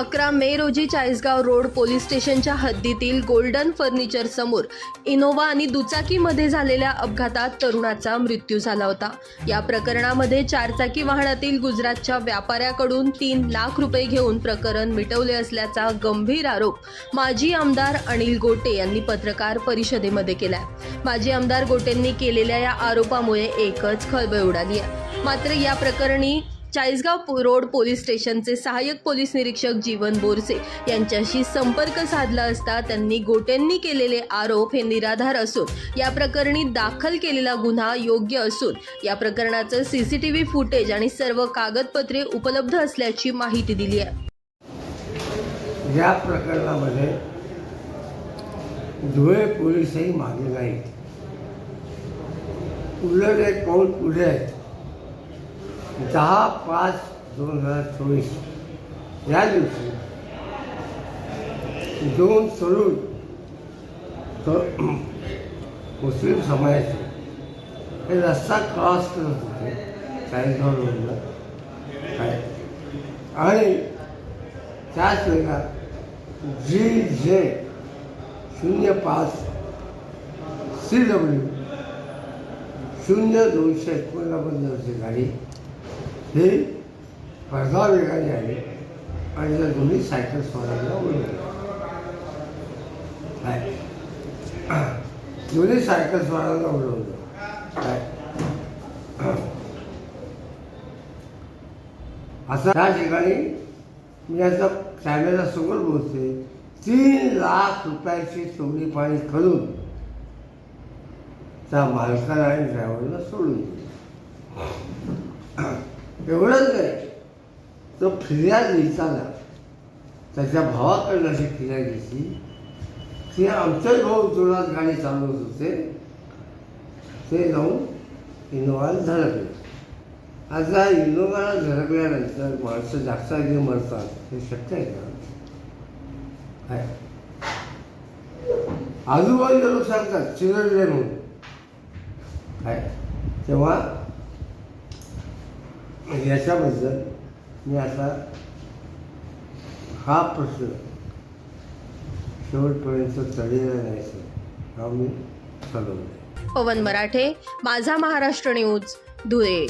अकरा मे रोजी Chalisgaon road police स्टेशनच्या हद्दीतील गोल्डन फर्निचर समोर इनोवा आणि दुचाकीमध्ये झालेल्या अपघातात तरुणाचा मृत्यू झाला होता. या प्रकरणामध्ये चारचाकी वाहनातील गुजरातच्या व्यापाऱ्याकडून तीन लाख रुपये घेऊन प्रकरण मिटवले असल्याचा गंभीर आरोप माजी आमदार अनिल गोटे यांनी पत्रकार परिषदेमध्ये केलाय. माजी आमदार गोटेंनी केलेल्या या आरोपामुळे एकच खळबळ उडाली आहे. मात्र या प्रकरणी चाळीसगाव पो- रोड पोलीस स्टेशनचे सहाय्यक पोलीस निरीक्षक जीवन बोरसे यांच्याशी संपर्क साधला असता त्यांनी गोटेंनी केलेले आरोप हे निराधार असून या प्रकरणी दाखल केलेला गुन्हा योग्य असून या प्रकरणाचं C C T V footage आणि सर्व कागदपत्रे उपलब्ध असल्याची माहिती दिली आहे. या प्रकरणामध्ये धुळे पोलीसही मागे नाहीत. उलट एक पाऊल पुढे आहे दहा पाच दोन हज़ार चोवीस या दिवशी दोन तरुण त- मुस्लिम समाजाचे हे रस्ता क्रॉस करत होते चाळीसगाव रोडला आणि त्याच वेळेला जी, जे। शून्य पाच। C W. शून्य दोनशे एकोणनव्वदची गाडी। हे अर्धा वेगाने आहे आणि त्या दोन्ही सायकल स्वारांना उडवलं. काय? दोन्ही सायकल स्वारांना उडवलं. काय? त्या ठिकाणी मी याचा कॅमेरा समोर बोलते तीन लाख रुपयाची चोरी पाणी करून त्या मालकाला आणि ड्रायव्हरला सोडून दिली. एवढंच नाही तो फिर्याद लिहिताना त्याच्या भावाकडनं अशी फिर्याद घेतली की आमचेच भाऊ जोरात गाडी चालवत होते. ते जाऊन इनोवाला धडकले आता इनोवाला धडकल्यानंतर माणसं जागच्या मरतात. हे शक्य आहे का? काय आजूबाजूचे सांगतात चिरडले म्हणून. काय तेव्हा याच्याबद्दल मी आता हा प्रश्न शेवटपर्यंत चढलेला नाही सर हा मी चालवला पवन मराठे माझा महाराष्ट्र न्यूज धुळे.